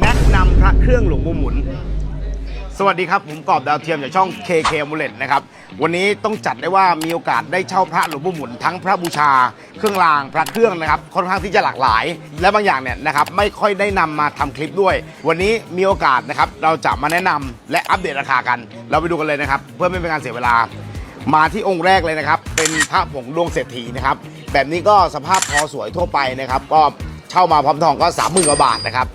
แนะนำพระเครื่องหลวงปู่หมุน สวัสดีครับ ผมกอบดาวเทียมจากช่อง KK m u l e t นะครับ วันนี้ต้องจัดได้ว่ามีโอกาสได้เช่าพระหลวงปู่หมุน ทั้งพระบูชา เครื่องรางพระเครื่องนะครับ ค่อนข้างที่จะหลากหลาย และบางอย่างเนี่ยนะครับไม่ค่อยได้นำมาทำคลิปด้วย วันนี้มีโอกาสนะครับเราจะมาแนะนำและอัปเดตราคากัน เราไปดูกันเลยนะครับ เพื่อไม่เป็นการเสียเวลา มาที่องค์แรกเลยนะครับ เป็นพระผงดวงเศรษฐีนะครับ แบบนี้ก็สภาพพอสวยทั่วไปนะครับ ก็เช่ามาพร้อมทองก็ 30,000กว่าบาทนะครับ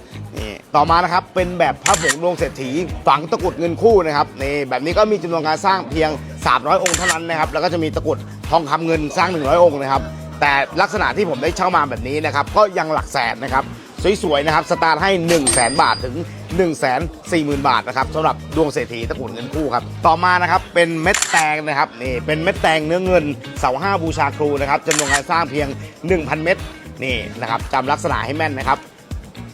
ต่อมานะครับเป็นแบบพระผงดวงเศรษฐีฝังตะกุดเงินคู่นะครับนี่แบบนี้ก็มีจำนวนการสร้างเพียง 300 องค์เท่านั้นนะครับแล้วก็จะมีตะกุดทองคำเงินสร้าง 100 องค์นะครับแต่ลักษณะที่ผมได้เช่ามาแบบนี้นะครับก็ยังหลักแสนนะครับสวยๆนะครับสตาร์ทให้ 1 0 0 0 0แบาทถึง 1 4 0 0 0 0 บาทนะครับสำหรับดวงเศรษฐีตะกุดเงินคู่ครับต่อมานะครับเป็นเม็ดแตงนะครับนี่เป็นเม็ดแตงเนื้อเงินเสาห้าบูชาครูนะครับจำนวนการสร้างเพียง 1,000 เม็ดนี่นะครับจำลักษณะให้แม่นนะครับ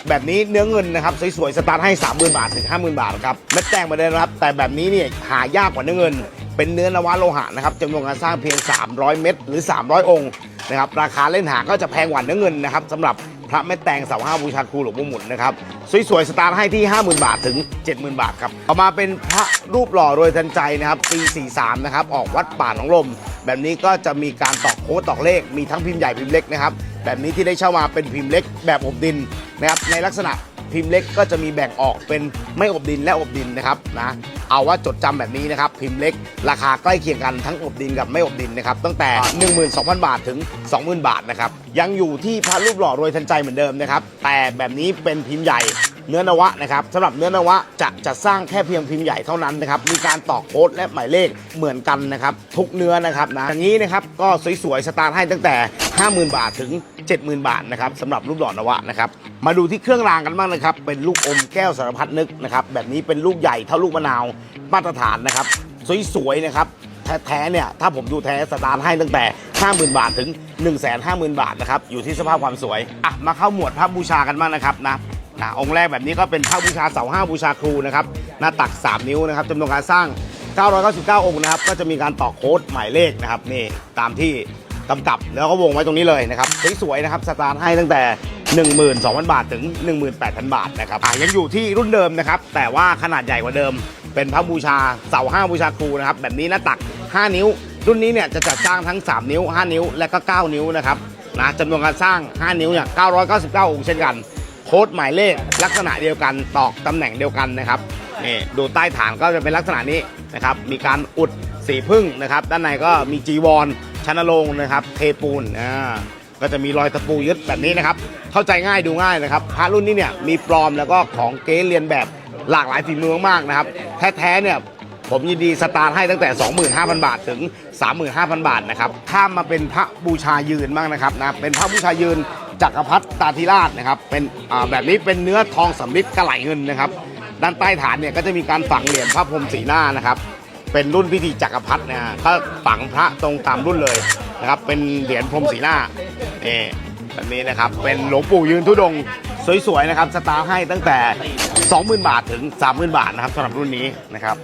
แบบนี้เนื้อเงินนะครับสวยๆสตาร์ทให้ 30,000 บาทถึง 50,000 บาทครับเม็ดแตงมาเลยนะครับ แต่แบบนี้เนี่ยหายากกว่าเนื้อเงิน เป็นเนื้อนวะโลหะนะครับจำนวนการสร้างเพียง 300 เม็ดหรือ 300 องค์นะครับราคาเล่นหาก็จะแพงกว่าเนื้อเงินนะครับสำหรับพระเม็ดแตงเสาห้าบูชาครูหลวงปู่หมุนนะครับสวยๆสตาร์ทให้ที่ 50,000 บาทถึง 70,000 บาทครับต่อมาเป็นพระรูปหล่อโรยทันใจนะครับปี 43 นะครับออกวัดป่าหนองลม แบบนี้ก็จะมีการตอกโค้ดตอกเลขมีทั้งพิมพ์ใหญ่พิมพ์เล็กนะครับแบบนี้ที่ได้เช่ามาเป็นพิมพ์เล็กแบบอบดิน นะครับในลักษณะพิมพ์เล็กก็จะมีแบ่งออกเป็นไม่อบดินและอบดินนะครับนะเอาว่าจดจำแบบนี้นะครับพิมพ์เล็ก ราคาใกล้เคียงกันทั้งอบดินกับไม่อบดินนะครับตั้งแต่ 12,000 บาทถึง 20,000 บาทนะครับยังอยู่ที่พระรูปหล่อรวยทันใจเหมือนเดิมนะครับแต่แบบนี้เป็นพิมพ์ใหญ่ เนื้อนวะนะครับสำหรับเนื้อนวะจะจะสร้างแค่เพียงพิมพ์ใหญ่เท่านั้นนะครับมีการตอกโค้ดและหมายเลขเหมือนกันนะครับทุกเนื้อนะครับนะอย่างนี้นะครับก็สวยๆสตาร์ทให้ตั้งแต่ 50,000 บาทถึง 70,000 บาทนะครับสำหรับรูปหล่อนวะนะครับมาดูที่เครื่องรางกันบ้างนะครับเป็นลูกอมแก้วสารพัดนึกนะครับแบบนี้เป็นลูกใหญ่เท่าลูกมะนาวมาตรฐานนะครับสวยๆนะครับแท้ๆเนี่ยถ้าผมดูแท้สตาร์ทให้ตั้งแต่ 50,000 บาทถึง 150,000 บาทนะครับอยู่ที่สภาพความสวยอะมาเข้าหมวดพระบูชากันบ้างนะครับนะ นะองค์แรกแบบนี้ก็เป็นพระบูชาเสาห้าบูชาครูนะครับหน้าตัก 3 นิ้วนะครับจำนวนการสร้าง 999 องค์นะครับก็จะมีการต่อโค้ดหมายเลขนะครับนี่ตามที่กำกับแล้วก็วงไว้ตรงนี้เลยนะครับสวยๆนะครับสตาร์ทให้ตั้งแต่ 12,000 บาทถึง 18,000 บาทนะครับอะยังอยู่ที่รุ่นเดิมนะครับแต่ว่าขนาดใหญ่กว่าเดิม เป็นพระบูชาเสาห้าบูชาครูนะครับแบบนี้หน้าตัก 5 นิ้ว รุ่นนี้เนี่ยจะจัดสร้างทั้ง 3 นิ้ว 5 นิ้วและก็ 9 นิ้วนะครับนะจำนวนการสร้าง 5 นิ้วเนี่ย999 องค์เช่นกัน ค้ดหมายเลขลักษณะเดียวกันตอกตำแหน่งเดียวกันนะครับนี่ดูใต้ฐานก็จะเป็นลักษณะนี้นะครับมีการอุดสีพึ่งนะครับ ด้านในก็มีจีวรชนโรงนะครับเทปูนอ่าก็จะมีรอยตะปูยึดแบบนี้นะครับ เข้าใจง่ายดูง่ายนะครับพระรุ่นนี้เนี่ยมีปลอมแล้วก็ของเก๊เรียนแบบหลากหลายฝีมือมากนะครับ แท้ๆเนี่ยผมยินดีสตาร์ทให้ตั้งแต่ 25,000 บาทถึง 35,000 บาทนะครับข้ามมาเป็นพระบูชายืนบ้างนะครับนะเป็นพระบูชายืน จักรพรรดิตาธิราชนะครับเป็นแบบนี้เป็นเนื้อทองสำริดกระไหลเงินนะครับ ด้านใต้ฐานเนี่ยก็จะมีการฝังเหรียญพระพรหมสีหน้านะครับ เป็นรุ่นพิธีจักรพรรดินะฮะก็ฝังพระตรงตามรุ่นเลยนะครับ เป็นเหรียญพรหมสีหน้านี่แบบนี้นะครับเป็นหลวงปู่ยืนทุดงสวยๆนะครับสตาร์ให้ตั้งแต่ 20,000 บาทถึง 30,000 บาทนะครับสำหรับรุ่นนี้นะครับ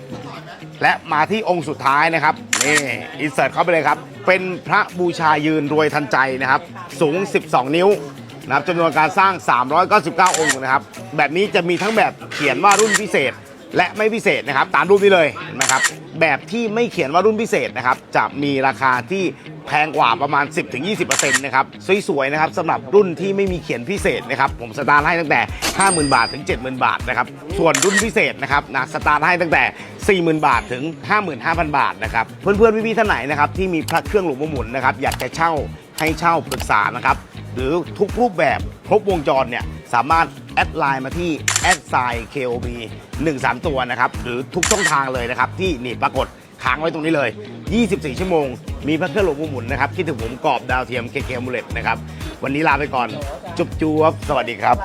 และมาที่องค์สุดท้ายนะครับนี่อินเสิร์ตเข้าไปเลยครับ เป็นพระบูชายืนรวยทันใจนะครับ สูง 12 นิ้วนะครับจำนวนการสร้าง 399 องค์นะครับ แบบนี้จะมีทั้งแบบเขียนว่ารุ่นพิเศษ และไม่พิเศษนะครับ ตามรูปนี้เลยนะครับ แบบที่ไม่เขียนว่ารุ่นพิเศษนะครับ จะมีราคาที่แพงกว่าประมาณ 10-20%นะครับ สวยๆนะครับสำหรับรุ่นที่ไม่มีเขียนพิเศษนะครับ ผมสตาร์ทให้ตั้งแต่ 50,000 บาทถึง 70,000 บาทนะครับ ส่วนรุ่นพิเศษนะครับนะสตาร์ทให้ตั้งแต่ 40,000 บาทถึง 55,000 บาทนะครับ เพื่อนๆพี่ๆท่านไหนนะครับที่มีพระเครื่องหลวงปู่หมุนนะครับอยากจะเช่า ให้เช่าปรึกษานะครับ หรือทุกรูปแบบครบวงจรเนี่ยสามารถแอดไลน์มาที่แอดไซ KOB 13 ตัวนะครับ หรือทุกช่องทางเลยนะครับ ที่นี่ปรากฏค้างไว้ตรงนี้เลย 24 ชั่วโมง มีพระเครื่องหลวงปู่หมุนนะครับ คิดถึงผมกรอบดาวเทียมเคเคมูเลตนะครับ วันนี้ลาไปก่อน จุ๊บจูบสวัสดีครับ